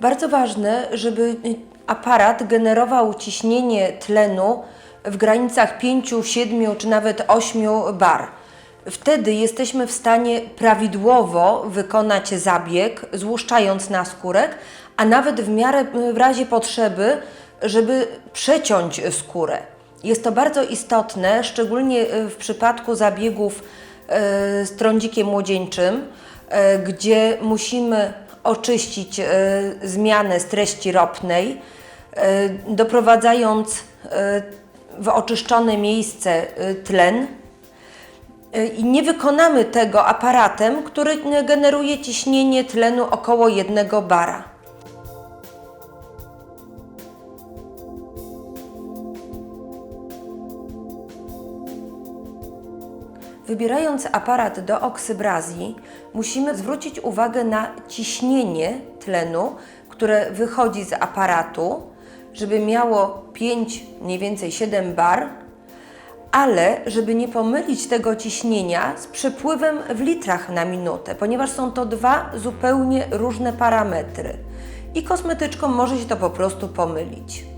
Bardzo ważne, żeby y, aparat generował ciśnienie tlenu w granicach 5, 7 czy nawet 8 bar. Wtedy jesteśmy w stanie prawidłowo wykonać zabieg, złuszczając naskórek, a nawet w miarę w razie potrzeby, żeby przeciąć skórę. Jest to bardzo istotne, szczególnie y, w przypadku zabiegów e, z trądzikiem młodzieńczym, gdzie musimy oczyścić e, zmianę z treści ropnej, e, doprowadzając e, w oczyszczone miejsce tlen. I nie wykonamy tego aparatem, który generuje ciśnienie tlenu około 1 bara. Wybierając aparat do oksybrazji, musimy zwrócić uwagę na ciśnienie tlenu, które wychodzi z aparatu, żeby miało 5, mniej więcej 7 bar, ale żeby nie pomylić tego ciśnienia z przepływem w litrach na minutę, ponieważ są to dwa zupełnie różne parametry i kosmetyczkom może się to po prostu pomylić.